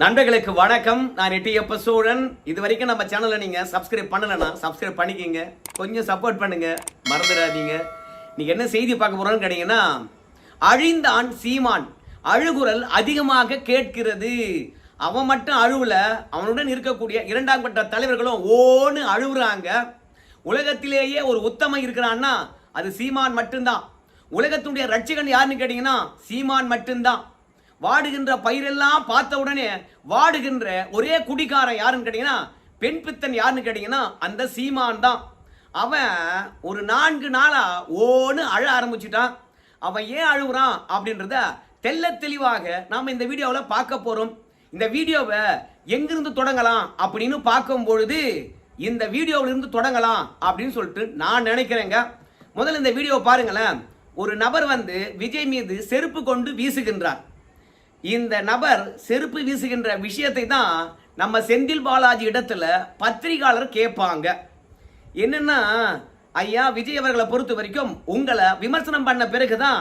நண்பர்களுக்கு வணக்கம். நான் எட்டியப்ப சூழன் இது வரைக்கும் நம்ம சேனலை நீங்க சப்ஸ்கிரைப் பண்ணலைன்னா சப்ஸ்கிரைப் பண்ணிக்கிங்க. கொஞ்சம் சப்போர்ட் பண்ணுங்க. மறந்துடாதீங்க. நீங்க என்ன செய்தி பார்க்க போகிறோன்னு கேட்டீங்கன்னா அழிந்தான் சீமான் அழுகுரல் அதிகமாக கேட்கிறது. அவன் மட்டும் அழுவல அவனுடன் இருக்கக்கூடிய இரண்டாம் கட்ட தலைவர்களும் ஓன்னு அழுகுறாங்க உலகத்திலேயே ஒரு உத்தமன் இருக்கிறான்னா அது சீமான் மட்டும்தான். உலகத்துடைய ரட்சகன் யாருன்னு கேட்டீங்கன்னா சீமான் மட்டும்தான். வாடுகின்ற பயிரெல்லாம் பார்த்த உடனே வாடுகின்ற ஒரே குடிகாரன் யாருன்னு கேட்டிங்கன்னா பெண் பித்தன் யாருன்னு கேட்டிங்கன்னா அந்த சீமான் தான். அவன் ஒரு நான்கு நாளாக ஓன்னு அழ ஆரம்பிச்சிட்டான். அவன் ஏன் அழுகுறான் அப்படின்றத தெள்ள தெளிவாக நாம் இந்த வீடியோவில் பார்க்க போகிறோம் இந்த வீடியோவை எங்கிருந்து தொடங்கலாம் அப்படின்னு பார்க்கும் பொழுது இந்த வீடியோவிலிருந்து தொடங்கலாம் அப்படின்னு சொல்லிட்டு நான் நினைக்கிறேங்க. முதல்ல இந்த வீடியோவை பாருங்களேன். ஒரு நபர் வந்து விஜய் மீது செருப்பு கொண்டு வீசுகின்றார். இந்த நபர் செருப்பு வீசுகின்ற விஷயத்தை தான் நம்ம செந்தில் பாலாஜி இடத்துல பத்திரிகையாளர் கேட்பாங்க. என்னென்னா ஐயா விஜய் அவர்களை பொறுத்த வரைக்கும் உங்களை விமர்சனம் பண்ண பிறகு தான்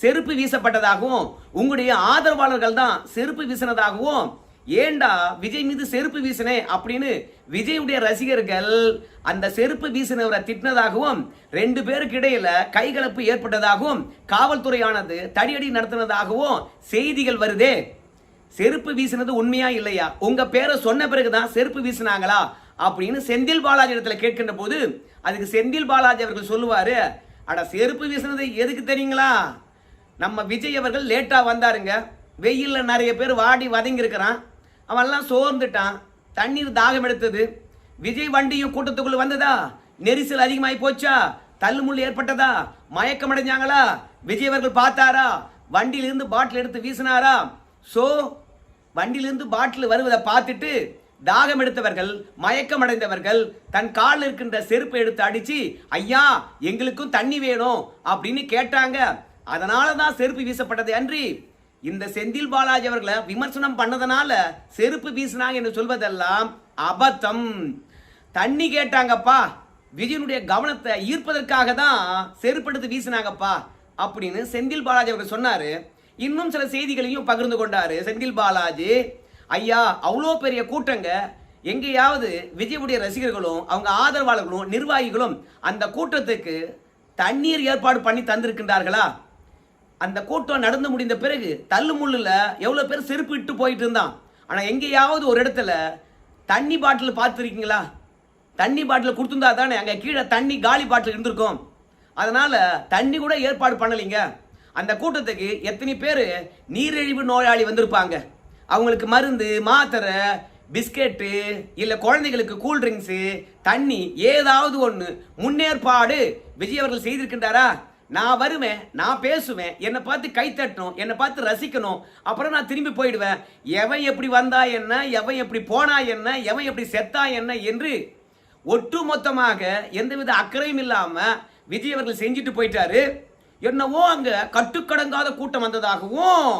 செருப்பு வீசப்பட்டதாகவும் உங்களுடைய ஆதரவாளர்கள் தான் செருப்பு வீசினதாகவும் ஏண்டா விஜய் மீது செருப்பு வீசினே அப்படின்னு விஜயுடைய ரசிகர்கள் அந்த செருப்பு வீசினவரை திட்டினதாகவும் ரெண்டு பேருக்கு இடையில கைகலப்பு ஏற்பட்டதாகவும் காவல்துறையானது தடியடி நடத்தினதாகவும் செய்திகள் வருதே. செருப்பு வீசினது உண்மையா இல்லையா? உங்க பேரை சொன்ன பிறகுதான் செருப்பு வீசினாங்களா? அப்படின்னு செந்தில் பாலாஜி இடத்துல கேட்கின்ற போது அதுக்கு செந்தில் பாலாஜி அவர்கள் சொல்லுவாரு அட செருப்பு வீசினது எதுக்கு தெரியுங்களா? நம்ம விஜய் அவர்கள் லேட்டா வந்தாருங்க. வெயில்ல நிறைய பேர் வாடி வதங்கி இருக்கிறான் அவன்லாம் சோர்ந்துட்டான். தண்ணீர் தாகம் எடுத்தது. விஜய் வண்டியும் கூட்டத்துக்குள்ளே வந்ததா? நெரிசல் அதிகமாகி போச்சா? தள்ளுமுள்ளு ஏற்பட்டதா? மயக்கம் அடைஞ்சாங்களா விஜய் அவர்கள் பார்த்தாரா? வண்டியிலிருந்து பாட்டில் எடுத்து வீசினாரா? சோ வண்டியிலிருந்து பாட்டில் வருவதை பார்த்துட்டு தாகம் எடுத்தவர்கள் மயக்கம் அடைந்தவர்கள் தன் காலில் இருக்கின்ற செருப்பை எடுத்து அடித்து ஐயா எங்களுக்கும் தண்ணி வேணும் அப்படின்னு கேட்டாங்க. அதனால தான் செருப்பு வீசப்பட்டது அன்றி இந்த செந்தில் பாலாஜி அவர்களை விமர்சனம் பண்ணதுனால செருப்பு வீசினாங்க என்று சொல்வதெல்லாம் அபத்தம். தண்ணி கேட்டாங்கப்பா. விஜயனுடைய கவனத்தை ஈர்ப்பதற்காக தான் செருப்படுத்து வீசினாங்கப்பா அப்படின்னு செந்தில் பாலாஜி அவர்கள் சொன்னாரு. இன்னும் சில செய்திகளையும் பகிர்ந்து கொண்டாரு செந்தில் பாலாஜி. ஐயா அவ்வளோ பெரிய கூட்டங்க. எங்கேயாவது விஜயுடைய ரசிகர்களும் அவங்க ஆதரவாளர்களும் நிர்வாகிகளும் அந்த கூட்டத்துக்கு தண்ணீர் ஏற்பாடு பண்ணி தந்திருக்கின்றார்களா? அந்த கூட்டம் நடந்து முடிந்த பிறகு தள்ளு முள்ளில் எவ்வளோ பேர் செருப்பு இட்டு போயிட்டு இருந்தான். ஆனால் எங்கேயாவது ஒரு இடத்துல தண்ணி பாட்டில் பார்த்துருக்கீங்களா? தண்ணி பாட்டில் கொடுத்துருந்தா தானே அங்கே கீழே தண்ணி காலி பாட்டில் இருந்திருக்கும். அதனால் தண்ணி கூட ஏற்பாடு பண்ணலைங்க. அந்த கூட்டத்துக்கு எத்தனை பேர் நீரிழிவு நோயாளி வந்திருப்பாங்க. அவங்களுக்கு மருந்து மாத்திரை பிஸ்கெட்டு இல்லை குழந்தைகளுக்கு கூல்ட்ரிங்க்ஸு தண்ணி ஏதாவது ஒன்று முன்னேற்பாடு விஜய் அவர்கள் செய்திருக்கின்றாரா? நான் வருவேன் நான் பேசுவேன் என்னை பார்த்து கை தட்டணும் என்னை பார்த்து ரசிக்கணும் அப்புறம் நான் திரும்பி போயிடுவேன். எவன் எப்படி வந்தா என்ன எவன் எப்படி போனா என்ன எவன் எப்படி செத்தா என்ன என்று ஒட்டுமொத்தமாக எந்தவித அக்கறையும் இல்லாமல் விஜய் அவர்கள் செஞ்சுட்டு போயிட்டாரு. என்னவோ அங்கே கட்டுக்கடங்காத கூட்டம் வந்ததாகவும்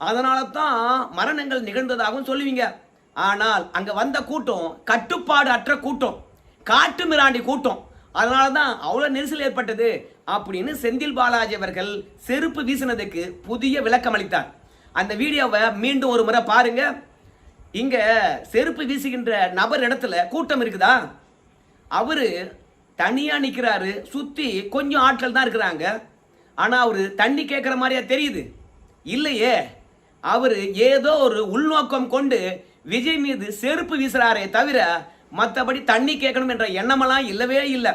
அதனால தான் மரணங்கள் நிகழ்ந்ததாகவும் சொல்லுவீங்க. ஆனால் அங்கே வந்த கூட்டம் கட்டுப்பாடு அற்ற கூட்டம் காட்டு மிராண்டி கூட்டம். அதனால தான் அவ்வளோ நெரிசல் ஏற்பட்டது அப்படின்னு செந்தில் பாலாஜி அவர்கள் செருப்பு வீசினதுக்கு புதிய விளக்கம் அளித்தார். அந்த வீடியோவை மீண்டும் ஒரு முறை பாருங்க. இங்க செருப்பு வீசுகின்ற நபர் இடத்துல கூட்டம் இருக்குதா? அவரு தனியா நிற்கிறாரு சுத்தி கொஞ்சம் ஆட்கள் தான் இருக்கிறாங்க. ஆனா அவரு தண்ணி கேட்குற மாதிரியா தெரியுது. இல்லையே அவரு ஏதோ ஒரு உள்நோக்கம் கொண்டு விஜய் மீது செருப்பு வீசுறாரே தவிர மற்றபடி தண்ணி கேட்கணும் என்ற எண்ணமெல்லாம் இல்லவே இல்லை.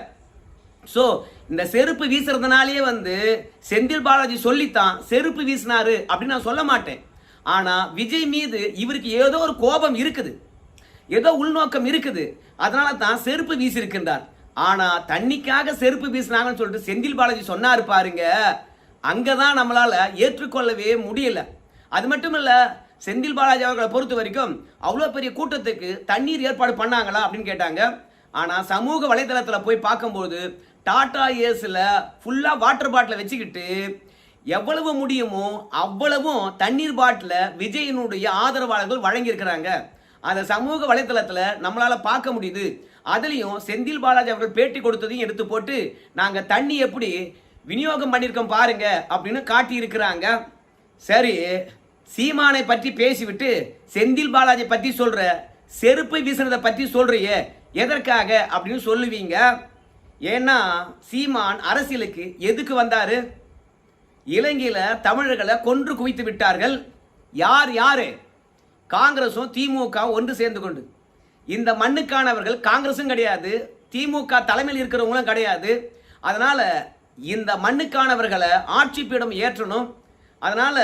ஸோ இந்த செருப்பு வீசுறதுனாலே வந்து செந்தில் பாலாஜி சொல்லித்தான் செருப்பு வீசினாரு அப்படின்னு நான் சொல்ல மாட்டேன். ஆனால் விஜய் மீது இவருக்கு ஏதோ ஒரு கோபம் இருக்குது. ஏதோ உள்நோக்கம் இருக்குது. அதனால தான் செருப்பு வீசியிருக்கின்றார். ஆனால் தண்ணிக்காக செருப்பு வீசினாங்கன்னு சொல்லிட்டு செந்தில் பாலாஜி சொன்னார் பாருங்க அங்கதான் நம்மளால் ஏற்றுக்கொள்ளவே முடியல. அது மட்டும் இல்லை செந்தில் பாலாஜி அவர்களை பொறுத்த வரைக்கும் அவ்வளோ பெரிய கூட்டத்துக்கு தண்ணீர் ஏற்பாடு பண்ணாங்களா அப்படின்னு கேட்டாங்க. ஆனால் சமூக வலைதளத்தில் போய் பார்க்கும்போது டாடா ஏஸில் ஃபுல்லாக வாட்டர் பாட்டிலை வச்சுக்கிட்டு எவ்வளவு முடியுமோ அவ்வளவும் தண்ணீர் பாட்டில விஜயனுடைய ஆதரவாளர்கள் வழங்கியிருக்கிறாங்க. அந்த சமூக வலைதளத்தில் நம்மளால் பார்க்க முடியுது. அதுலேயும் செந்தில் பாலாஜி அவர்கள் பேட்டி கொடுத்ததையும் எடுத்து போட்டு நாங்கள் தண்ணி எப்படி விநியோகம் பண்ணியிருக்கோம் பாருங்க அப்படின்னு காட்டியிருக்கிறாங்க. சரி சீமானை பற்றி பேசிவிட்டு செந்தில் பாலாஜி பற்றி சொல்கிற செருப்பு வீசுனதை பற்றி சொல்கிறியே எதற்காக அப்படின்னு சொல்லுவீங்க? ஏன்னா சீமான் அரசியலுக்கு எதுக்கு வந்தார்? இலங்கையில் தமிழர்களை கொன்று குவித்து விட்டார்கள். யார் யார்? காங்கிரஸும் திமுக ஒன்று சேர்ந்து கொண்டு. இந்த மண்ணுக்கானவர்கள் காங்கிரஸும் கிடையாது திமுக தலைமையில் இருக்கிறவங்களும் கிடையாது. அதனால் இந்த மண்ணுக்கானவர்களை ஆட்சி பீடம் ஏற்றணும். அதனால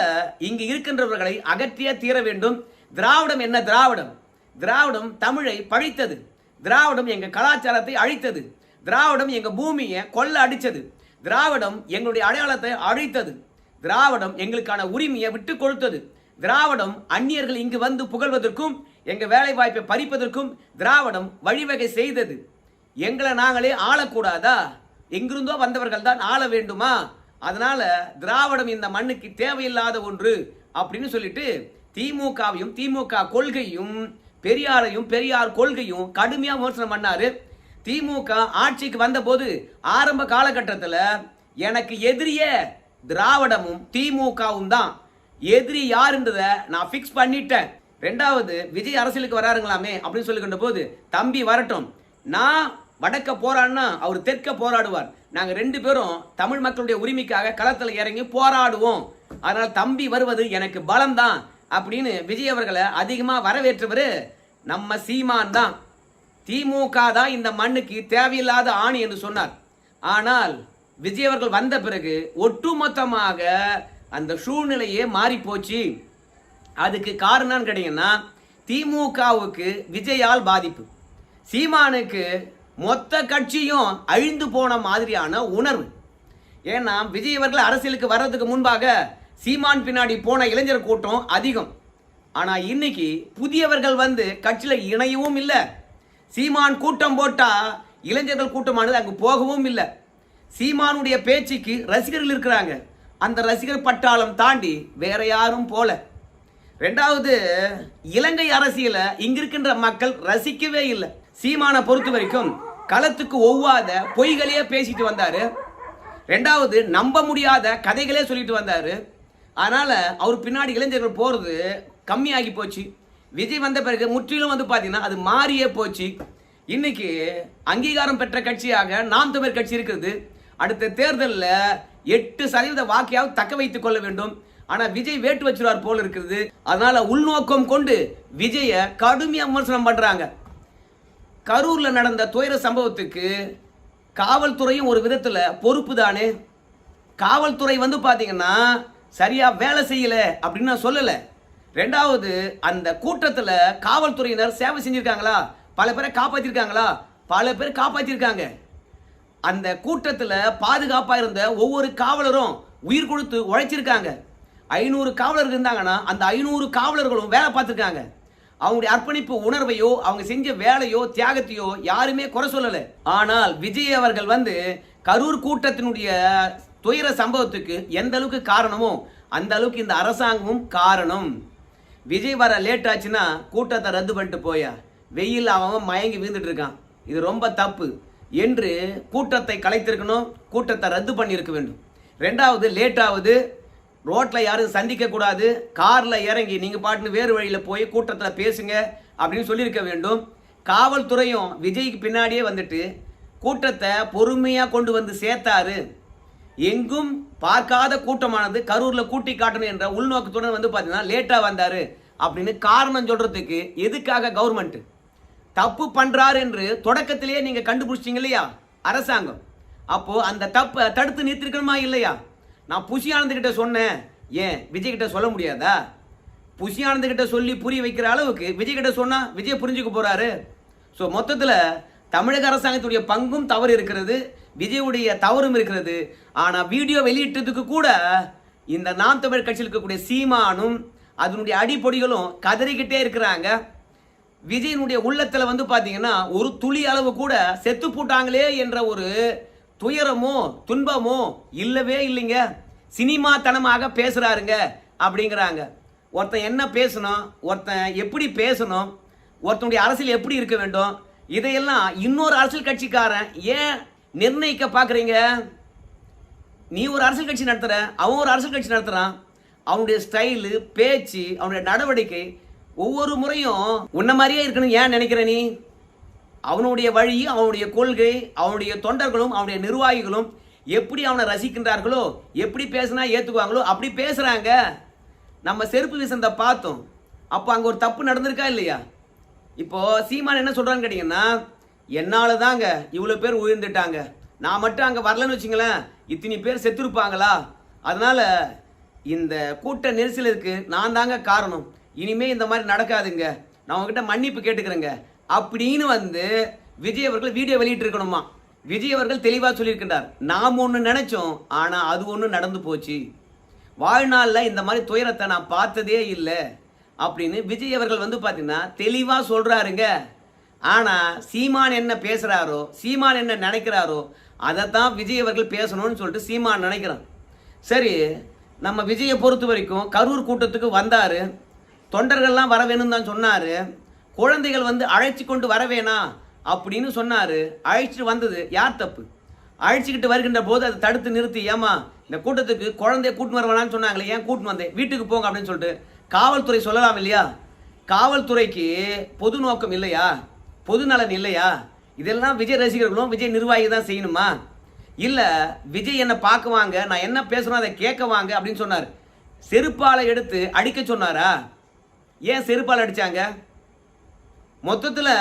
இங்கு இருக்கின்றவர்களை அகற்றியே தீர வேண்டும். திராவிடம் என்ன திராவிடம்? திராவிடம் தமிழை பழித்தது. திராவிடம் எங்கள் கலாச்சாரத்தை அழித்தது. திராவிடம் எங்கள் பூமியை கொல்ல அடித்தது. திராவிடம் எங்களுடைய அடையாளத்தை அழித்தது. திராவிடம் எங்களுக்கான உரிமையை விட்டு கொடுத்தது. திராவிடம் அந்நியர்கள் இங்கு வந்து புகழ்வதற்கும் எங்கள் வேலை வாய்ப்பை பறிப்பதற்கும் திராவிடம் வழிவகை செய்தது. எங்களை நாங்களே ஆளக்கூடாதா? எங்கிருந்தோ வந்தவர்கள் தான் ஆள வேண்டுமா? அதனால திராவிடம் இந்த மண்ணுக்கு தேவையில்லாத ஒன்று அப்படின்னு சொல்லிட்டு திமுகவையும் திமுக கொள்கையும் பெரியாரையும் பெரியார் கொள்கையும் கடுமையாக விமர்சனம் பண்ணாரு. திமுக ஆட்சிக்கு வந்தபோது ஆரம்ப காலகட்டத்தில் எனக்கு எதிரியே திராவிடமும் திமுகவும் தான். எதிரி யாருன்றதை நான் ஃபிக்ஸ் பண்ணிட்டேன். ரெண்டாவது விஜய் அரசியலுக்கு வராருங்களாமே அப்படின்னு சொல்லி போது தம்பி வரட்டும். நான் வடக்க போராடினா அவர் தெற்க போராடுவார். நாங்க ரெண்டு பேரும் தமிழ் மக்களுடைய உரிமைக்காக களத்தில் இறங்கி போராடுவோம். அதனால் தம்பி வருவது எனக்கு பலம்தான் அப்படின்னு விஜய் அவர்களை அதிகமாக வரவேற்றவர் நம்ம சீமான் தான். திமுக தான் இந்த மண்ணுக்கு தேவையில்லாத ஆணி என்று சொன்னார். ஆனால் விஜய் அவர்கள் வந்த பிறகு ஒட்டுமொத்தமாக அந்த சூழ்நிலையே மாறி போச்சு அதுக்கு காரணம் கேட்டீங்கன்னா திமுகவுக்கு விஜயால் பாதிப்பு. சீமானுக்கு மொத்த கட்சியும் அழிந்து போன மாதிரியான உணர்வு. ஏன்னா விஜய் அவர்கள் அரசியலுக்கு வர்றதுக்கு முன்பாக சீமான் பின்னாடி போன இளைஞர் கூட்டம் அதிகம். ஆனால் இன்னைக்கு புதியவர்கள் வந்து கட்சியில் இணையவும் இல்லை. சீமான் கூட்டம் போட்டால் இளைஞர்கள் கூட்டமானது அங்கே போகவும் இல்லை. சீமானுடைய பேச்சுக்கு ரசிகர்கள் இருக்கிறாங்க. அந்த ரசிகர் பட்டாளம் தாண்டி வேற யாரும் போல. ரெண்டாவது இலங்கை அரசியலை இங்கிருக்கின்ற மக்கள் ரசிக்கவே இல்லை. சீமானை பொறுத்த வரைக்கும் களத்துக்கு ஒவ்வாத பொய்களையே பேசிட்டு வந்தாரு. ரெண்டாவது நம்ப முடியாத கதைகளே சொல்லிட்டு வந்தாரு. அதனால அவர் பின்னாடி இளைஞர்கள் போறது கம்மியாகி போச்சு. விஜய் வந்த பிறகு முற்றிலும் வந்து பார்த்தீங்கன்னா அது மாறியே போச்சு. இன்னைக்கு அங்கீகாரம் பெற்ற கட்சியாக நாம் தமிழர் கட்சி இருக்கிறது. அடுத்த தேர்தலில் எட்டு சதவீத வாக்கையாவது தக்க வைத்துக் கொள்ள வேண்டும். ஆனால் விஜய் வேட்டு வச்சிருவார் போல இருக்குது. அதனால உள்நோக்கம் கொண்டு விஜய கடுமையாக விமர்சனம் பண்றாங்க. கரூரில் நடந்த துயர சம்பவத்துக்கு காவல்துறையும் ஒரு விதத்தில் பொறுப்பு தானே? காவல்துறை வந்து பார்த்தீங்கன்னா சரியாக வேலை செய்யலை அப்படின்னு நான் சொல்லலை. ரெண்டாவது அந்த கூட்டத்தில் காவல்துறையினர் சேவை செஞ்சுருக்காங்களா? பல பேரை காப்பாற்றிருக்காங்களா பல பேர் காப்பாற்றிருக்காங்க அந்த கூட்டத்தில் பாதுகாப்பாக இருந்த ஒவ்வொரு காவலரும் உயிர் கொடுத்து உழைச்சிருக்காங்க. ஐநூறு காவலர் இருந்தாங்கன்னா அந்த ஐநூறு காவலர்களும் வேலை பார்த்துருக்காங்க. அவங்களுடைய அர்ப்பணிப்பு உணர்வையோ அவங்க செஞ்ச வேலையோ தியாகத்தையோ யாருமே குறை சொல்லலை. ஆனால் விஜய் அவர்கள் வந்து கரூர் கூட்டத்தினுடைய துயர சம்பவத்துக்கு எந்த அளவுக்கு காரணமோ அந்த அளவுக்கு இந்த அரசாங்கமும் காரணம். விஜய் வர லேட் ஆச்சுன்னா கூட்டத்தை ரத்து பண்ணிட்டு போயா. வெயில் அவன் மயங்கி விழுந்துட்டு இருக்கான். இது ரொம்ப தப்பு. என்று கூட்டத்தை கலைத்திருக்கணும் கூட்டத்தை ரத்து பண்ணியிருக்க வேண்டும். ரெண்டாவது லேட் ரோட்டில் யாரும் சந்திக்க கூடாது இறங்கி நீங்கள் பாட்டுன்னு வேறு வழியில் போய் கூட்டத்தில் பேசுங்க அப்படின்னு சொல்லியிருக்க வேண்டும். காவல்துறையும் விஜய்க்கு பின்னாடியே வந்துட்டு கூட்டத்தை பொறுமையாக கொண்டு வந்து சேர்த்தாரு. எங்கும் பார்க்காத கூட்டமானது கரூரில் கூட்டி காட்டணும் என்ற உள்நோக்கத்துடன் வந்து பார்த்தீங்கன்னா லேட்டாக வந்தார். அப்படின்னு காரணம் சொல்கிறதுக்கு எதுக்காக கவர்மெண்ட்டு தப்பு பண்ணுறாரு என்று தொடக்கத்திலேயே நீங்கள் கண்டுபிடிச்சிங்க இல்லையா? அரசாங்கம். அப்போது அந்த தப்பை தடுத்து நிறுத்திருக்கணுமா இல்லையா? நான் புஷி ஆனந்தகிட்ட சொன்னேன். ஏன்? விஜய்கிட்ட சொல்ல முடியாதா? புஷி ஆனந்தகிட்ட சொல்லி புரிய வைக்கிற அளவுக்கு விஜய் சொன்னால் விஜய் புரிஞ்சுக்க போகிறாரு ஸோ மொத்தத்தில் தமிழக அரசாங்கத்துடைய பங்கும் தவறு இருக்கிறது விஜயுடைய தவறும் இருக்கிறது. ஆனால் வீடியோ வெளியிட்டதுக்கு கூட இந்த நாம் தமிழ் கட்சியில் இருக்கக்கூடிய சீமானும் அதனுடைய அடிப்பொடிகளும் கதறிக்கிட்டே இருக்கிறாங்க. விஜயனுடைய உள்ளத்தில் வந்து பார்த்தீங்கன்னா ஒரு துளி அளவு கூட செத்து போட்டாங்களே என்ற ஒரு துயரமோ துன்பமோ இல்லவே இல்லைங்க. சினிமாத்தனமாக பேசுகிறாருங்க அப்படிங்கிறாங்க. ஒருத்தன் என்ன பேசணும் ஒருத்தன் எப்படி பேசணும் ஒருத்தனுடைய அரசியல் எப்படி இருக்க வேண்டும் இதையெல்லாம் இன்னொரு அரசியல் கட்சிக்காரன் ஏன் நிர்ணயிக்க பார்க்குறீங்க நீ ஒரு அரசியல் கட்சி நடத்துகிற அவன் ஒரு அரசியல் கட்சி நடத்துகிறான் அவனுடைய ஸ்டைலு பேச்சு அவனுடைய நடவடிக்கை ஒவ்வொரு முறையும் உன்ன மாதிரியே இருக்கணும் ஏன் நினைக்கிற நீ? அவனுடைய வழி அவனுடைய கொள்கை அவனுடைய தொண்டர்களும் அவனுடைய நிர்வாகிகளும் எப்படி அவனை ரசிக்கின்றார்களோ எப்படி பேசுனா ஏற்றுக்குவாங்களோ அப்படி பேசுகிறாங்க நம்ம செருப்பு வீசந்த பார்த்தோம். அப்போ அங்கே ஒரு தப்பு நடந்திருக்கா இல்லையா? இப்போது சீமான் என்ன சொல்கிறான்னு கேட்டீங்கன்னா என்னால் தாங்க இவ்வளோ பேர் உயர்ந்துட்டாங்க. நான் மட்டும் அங்கே வரலன்னு வச்சுங்களேன் இத்தனை பேர் செத்துருப்பாங்களா? அதனால் இந்த கூட்ட நெரிசலுக்கு நான் தாங்க காரணம். இனிமேல் இந்த மாதிரி நடக்காதுங்க. நான் உங்ககிட்ட மன்னிப்பு கேட்டுக்கிறேங்க. அப்படின்னு வந்து விஜய் அவர்கள் வீடியோ வெளியிட்டிருக்கணுமா? விஜய் அவர்கள் தெளிவாக சொல்லியிருக்கின்றார். நாம் ஒன்று நினைச்சோம் ஆனால் அது ஒன்று நடந்து போச்சு. வாழ்நாளில் இந்த மாதிரி துயரத்தை நான் பார்த்ததே இல்லை அப்படின்னு விஜய் அவர்கள் வந்து பார்த்தீங்கன்னா தெளிவாக சொல்கிறாருங்க ஆனால் சீமான் என்ன பேசுகிறாரோ சீமான் என்ன நினைக்கிறாரோ அதை தான் விஜய் அவர்கள் பேசணும்னு சொல்லிட்டு சீமான் நினைக்கிறான். சரி நம்ம விஜயை பொறுத்த வரைக்கும் கரூர் கூட்டத்துக்கு வந்தார். தொண்டர்கள்லாம் வர வேணும்னு தான் சொன்னார். குழந்தைகள் வந்து அழைச்சி கொண்டு வர வேணாம் அப்படின்னு சொன்னார். அழைச்சிட்டு வந்தது யார் தப்பு? அழைச்சிக்கிட்டு வருகின்ற போது அதை தடுத்து நிறுத்தி ஏமா இந்த கூட்டத்துக்கு குழந்தைய கூட்டின்னு வரவேணான்னு சொன்னாங்களே ஏன் கூட்டின்னு வந்தேன்? வீட்டுக்கு போங்க அப்படின்னு சொல்லிட்டு காவல்துறை சொல்லலாம் இல்லையா? காவல்துறைக்கு பொது நோக்கம் இல்லையா? பொது நலன் இல்லையா? இதெல்லாம் விஜய் ரசிகர்களும் விஜய் நிர்வாகி தான் செய்யணுமா? இல்லை விஜய் என்னை பார்க்குவாங்க நான் என்ன பேசுகிறோம் அதை கேட்க வாங்க அப்படின்னு சொன்னார். செருப்பாலை எடுத்து அடிக்க சொன்னாரா? ஏன் செருப்பால் அடிச்சாங்க? மொத்தத்தில்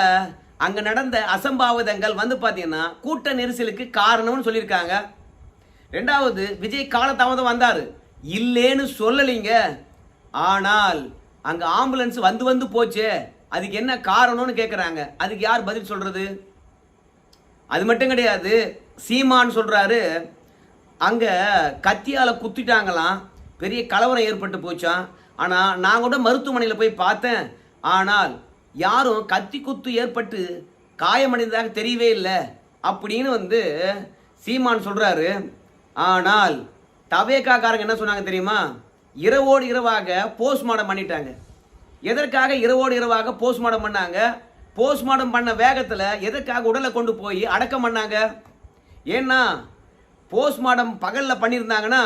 அங்கே நடந்த அசம்பாவிதங்கள் வந்து பார்த்தீங்கன்னா கூட்ட நெரிசலுக்கு காரணம்னு சொல்லியிருக்காங்க. ரெண்டாவது விஜய் காலதாமதம் வந்தார். இல்லேன்னு சொல்லலைங்க. ஆனால் அங்கே ஆம்புலன்ஸ் வந்து வந்து போச்சே. அதுக்கு என்ன காரணம்னு கேட்குறாங்க அதுக்கு யார் பதில் சொல்கிறது அது மட்டும் கிடையாது சீமான்னு சொல்கிறாரு அங்கே கத்தியால் குத்திட்டாங்களாம். பெரிய கலவரம் ஏற்பட்டு போச்சான் ஆனால் நான் கூட மருத்துவமனையில் போய் பார்த்தேன். ஆனால் யாரும் கத்தி குத்து ஏற்பட்டு காயமடைந்ததாக தெரியவே இல்லை அப்படின்னு வந்து சீமான் சொல்கிறாரு ஆனால் தவேக்காக்காரங்க என்ன சொன்னாங்க தெரியுமா? இரவோடு இரவாக போஸ்ட்மார்டம் பண்ணிட்டாங்க. எதற்காக இரவோடு இரவாக போஸ்ட்மார்டம் பண்ணாங்க? போஸ்ட்மார்டம் பண்ண வேகத்தில் எதற்காக உடலை கொண்டு போய் அடக்கம் பண்ணாங்க? ஏன்னா போஸ்ட்மார்டம் பகலில் பண்ணியிருந்தாங்கன்னா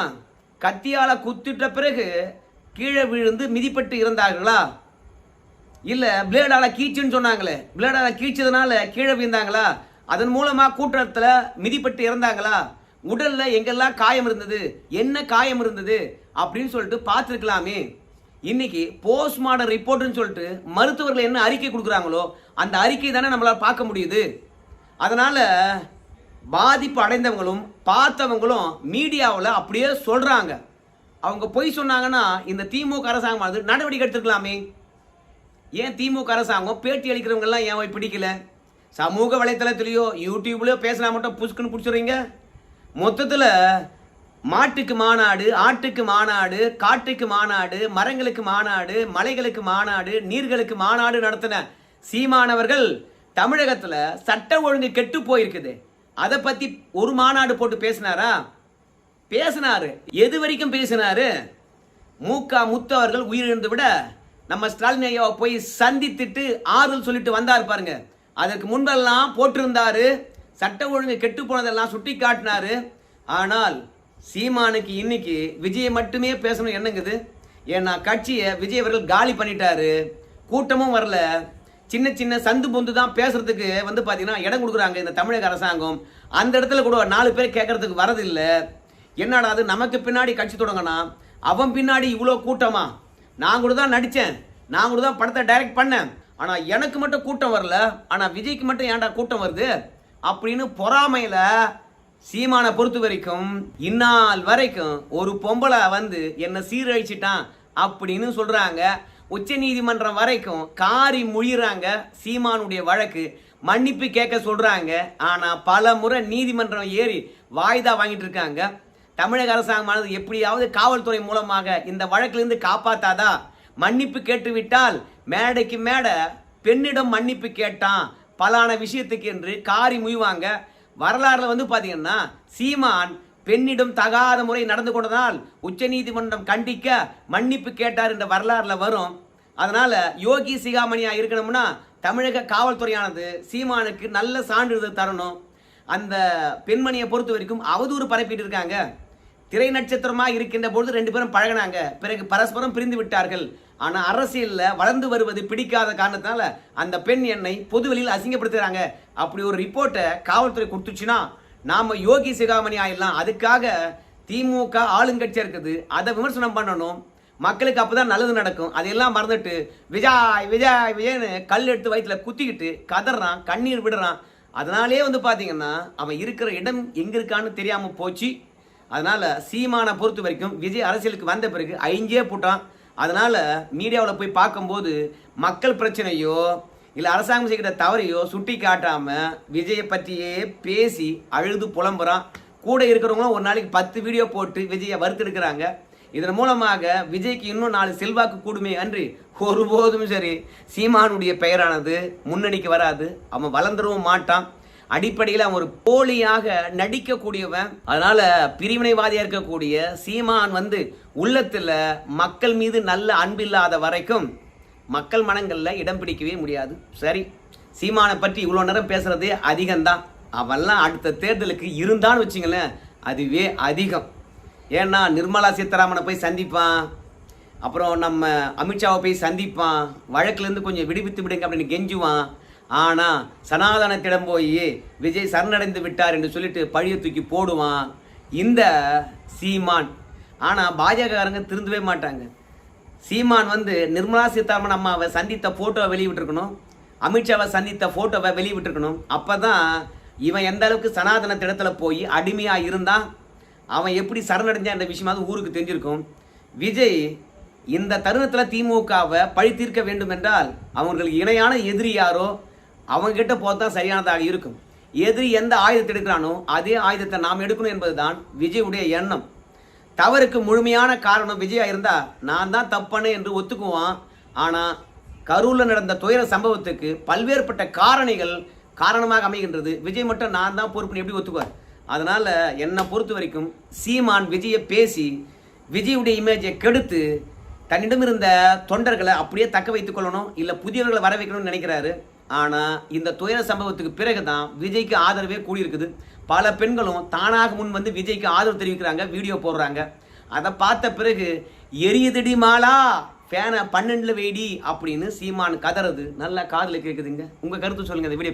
கத்தியால் குத்திட்ட பிறகு கீழே விழுந்து மிதிப்பட்டு இருந்தார்களா? இல்லை பிளேடால் கீச்சுன்னு சொன்னாங்களே. பிளேடால் கீச்சதுனால கீழே விழுந்தாங்களா? அதன் மூலமாக கூட்டத்தில் மிதிப்பட்டு இறந்தாங்களா? உடலில் எங்கெல்லாம் காயம் இருந்தது? என்ன காயம் இருந்தது? அப்படின்னு சொல்லிட்டு பார்த்துருக்கலாமே. இன்னைக்கு போஸ்ட்மார்டம் ரிப்போர்ட்னு சொல்லிட்டு மருத்துவர்கள் என்ன அறிக்கை கொடுக்குறாங்களோ அந்த அறிக்கை தானே நம்மளால் பார்க்க முடியுது. அதனால் பாதிப்பு அடைந்தவங்களும் பார்த்தவங்களும் மீடியாவில் அப்படியே சொல்கிறாங்க அவங்க பொய் சொன்னாங்கன்னா இந்த திமுக அரசாங்கமானது நடவடிக்கை எடுத்துருக்கலாமே. ஏன் திமுக அரசாங்கம் பேட்டி அளிக்கிறவங்கெல்லாம் ஏன் போய் பிடிக்கல? சமூக வலைத்தளத்துலேயோ யூடியூப்லேயோ பேசினா மட்டும் புஷ்குன்னு பிடிச்சிடுறீங்க? மொத்தத்தில் மாட்டுக்கு மாநாடு ஆட்டுக்கு மாநாடு காட்டுக்கு மாநாடு மரங்களுக்கு மாநாடு மலைகளுக்கு மாநாடு நீர்களுக்கு மாநாடு நடத்தின சீமானவர்கள் தமிழகத்தில் சட்ட ஒழுங்கு கெட்டு போயிருக்குது. அதை பற்றி ஒரு மாநாடு போட்டு பேசினாரா? பேசினாரு. எது வரைக்கும் பேசினாரு? மூக்கா முத்து அவர்கள் உயிரிழந்து விட நம்ம ஸ்டாலின் ஐயாவை போய் சந்தித்துட்டு ஆறுதல் சொல்லிட்டு வந்தார் பாருங்க. அதற்கு முன்பெல்லாம் போட்டிருந்தாரு. சட்ட ஒழுங்கு கெட்டு போனதெல்லாம் சுட்டி காட்டினாரு. ஆனால் சீமானுக்கு இன்னைக்கு விஜயை மட்டுமே பேசணும் என்னங்குது? ஏன்னா கட்சியை விஜய் அவர்கள் காலி பண்ணிட்டாரு. கூட்டமும் வரல. சின்ன சின்ன சந்து பொந்து தான் பேசுறதுக்கு வந்து பார்த்தீங்கன்னா இடம் கொடுக்குறாங்க இந்த தமிழக அரசாங்கம். அந்த இடத்துல கூட நாலு பேர் கேட்கறதுக்கு வரதில்லை. என்னடா அது? நமக்கு பின்னாடி கட்சி தொடங்கினா அவன் பின்னாடி இவ்வளோ கூட்டமா? நான் கூட தான் நடித்தேன் நான் கூட தான் படத்தை டைரக்ட் பண்ணேன். ஆனால் எனக்கு மட்டும் கூட்டம் வரல. ஆனால் விஜய்க்கு மட்டும் ஏன்டா கூட்டம் வருது? அப்படின்னு பொறாமையில் சீமானை பொறுத்த வரைக்கும் இந்நாள் வரைக்கும் ஒரு பொம்பளை வந்து என்னை சீரழிச்சிட்டான் அப்படின்னு சொல்கிறாங்க உச்ச நீதிமன்றம் வரைக்கும் காரி முழிறாங்க சீமானுடைய வழக்கு. மன்னிப்பு கேட்க சொல்கிறாங்க ஆனால் பல முறை நீதிமன்றம் ஏறி வாய்தா வாங்கிட்டு இருக்காங்க. தமிழக அரசாங்கமானது எப்படியாவது காவல்துறை மூலமாக இந்த வழக்கிலிருந்து காப்பாத்தாதா? மன்னிப்பு கேட்டுவிட்டால் மேடைக்கு மேடை பெண்ணிடம் மன்னிப்பு கேட்டான். பலான விஷயத்துக்கு என்று காரி முய்வாங்க. வரலாறுல வந்து பாத்தீங்கன்னா சீமான் பெண்ணிடம் தகாத முறை நடந்து கொண்டதால் உச்சநீதிமன்றம் கண்டிக்க மன்னிப்பு கேட்டார் என்ற வரலாறுல வரும். அதனால யோகி சிகாமணியா இருக்கணும்னா தமிழக காவல்துறையானது சீமானுக்கு நல்ல சான்றிதழ் தரணும். அந்த பெண்மணியை பொறுத்த வரைக்கும் அவதூறு பரப்பிட்டு இருக்காங்க. திரை நட்சத்திரமா இருக்கின்ற பொழுது ரெண்டு பேரும் பழகினாங்க. பிறகு பரஸ்பரம் பிரிந்து விட்டார்கள். ஆனா அரசியல்ல வளர்ந்து வருவது பிடிக்காத காரணத்தினால அந்த பெண் என்னை பொது வெளியில் அசிங்கப்படுத்துறாங்க. அப்படி ஒரு ரிப்போர்ட்டை காவல்துறை கொடுத்துச்சுன்னா நாம யோகி சிகாமணி ஆயிடலாம். அதுக்காக திமுக ஆளுங்கட்சியா இருக்குது. அதை விமர்சனம் பண்ணணும். மக்களுக்கு அப்பதான் நல்லது நடக்கும். அதையெல்லாம் மறந்துட்டு விஜய் விஜய் விஜய்னு கல் எடுத்து வயிற்றுல குத்திக்கிட்டு கதறான் கண்ணீர் விடுறான். அதனாலே வந்து பார்த்தீங்கன்னா அவன் இருக்கிற இடம் எங்கே இருக்கான்னு தெரியாமல் போச்சு. அதனால் சீமானை பொறுத்த வரைக்கும் விஜய் அரசியலுக்கு வந்த பிறகு ஐஞ்சே போட்டான். அதனால் மீடியாவில் போய் பார்க்கும்போது மக்கள் பிரச்சனையோ இல்லை அரசாங்கம் செய்கிற தவறையோ சுட்டி காட்டாமல் விஜயை பற்றியே பேசி அழுது புலம்புறான். கூட இருக்கிறவங்களும் ஒரு நாளைக்கு பத்து வீடியோ போட்டு விஜயை வறுத்தெடுக்கிறாங்க. இதன் மூலமாக விஜய்க்கு இன்னும் நாலு செல்வாக்கு கூடுமே அன்றி ஒருபோதும் சரி சீமானுடைய பெயரானது முன்னணிக்கு வராது. அவன் வளர்ந்துடவும் மாட்டான். அடிப்படையில் அவன் ஒரு போலியாக நடிக்கக்கூடியவன். அதனால பிரிவினைவாதியாக இருக்கக்கூடிய சீமான் வந்து உள்ளத்தில் மக்கள் மீது நல்ல அன்பில்லாத வரைக்கும் மக்கள் மனங்களில் இடம் பிடிக்கவே முடியாது. சரி சீமானை பற்றி இவ்வளோ நேரம் பேசுகிறதே அதிகம்தான். அவெல்லாம் அடுத்த தேர்தலுக்கு இருந்தான்னு வச்சுங்களேன் அதுவே அதிகம். ஏன்னா நிர்மலா சீதாராமனை போய் சந்திப்பான். அப்புறம் நம்ம அமித்ஷாவை போய் சந்திப்பான். வழக்குலேருந்து கொஞ்சம் விடுவித்து விடுங்க அப்படின்னு கெஞ்சுவான். ஆனால் சனாதனத்திடம் போய் விஜய் சரணடைந்து விட்டார் என்று சொல்லிட்டு பழிய தூக்கி போடுவான். இந்த சீமான். ஆனால் பாஜகக்காரங்க திருந்தவே மாட்டாங்க. சீமான் வந்து நிர்மலா சீதாராமன் அம்மாவை சந்தித்த ஃபோட்டோவை வெளியிட்டிருக்கணும். அமித்ஷாவை சந்தித்த ஃபோட்டோவை வெளியிட்டிருக்கணும். அப்போ தான் இவன் எந்த அளவுக்கு சனாதனத்திடத்தில் போய் அடிமையாக இருந்தான். அவன் எப்படி சரணடைஞ்ச என்ற விஷயமாவது ஊருக்கு தெரிஞ்சிருக்கும். விஜய் இந்த தருணத்தில் திமுகவை பழி தீர்க்க வேண்டும் என்றால் அவங்களுக்கு இணையான எதிரி யாரோ அவங்ககிட்ட போதான் சரியானதாக இருக்கும். எதிரி எந்த ஆயுதத்தை எடுக்கிறானோ அதே ஆயுதத்தை நாம் எடுக்கணும் என்பதுதான் விஜயுடைய எண்ணம். தவறுக்கு முழுமையான காரணம் விஜயா இருந்தா நான் தான் தப்பனு என்று ஒத்துக்குவான். ஆனா கரூரில் நடந்த துயர சம்பவத்துக்கு பல்வேறுபட்ட காரணிகள் காரணமாக அமைகின்றது. விஜய் மட்டும் நான் தான் பொறுப்புன்னு எப்படி ஒத்துக்குவார்? அதனால் என்னை பொறுத்த வரைக்கும் சீமான் விஜயை பேசி விஜயுடைய இமேஜை கெடுத்து தன்னிடம் இருந்த தொண்டர்களை அப்படியே தக்க வைத்துக் கொள்ளணும் இல்லை புதியவர்களை வர வைக்கணும்னு நினைக்கிறாரு. ஆனால் இந்த துயர சம்பவத்துக்கு பிறகு தான் விஜய்க்கு ஆதரவே கூடியிருக்குது. பல பெண்களும் தானாக முன் வந்து விஜய்க்கு ஆதரவு தெரிவிக்கிறாங்க வீடியோ போடுறாங்க. அதை பார்த்த பிறகு எரியதடி மாலா ஃபேனை பன்னெண்டில் வெயிடி அப்படின்னு சீமான் கதறது நல்லா காதில் கேட்குதுங்க உங்கள் கருத்து சொல்லுங்கள் இந்த வீடியோ.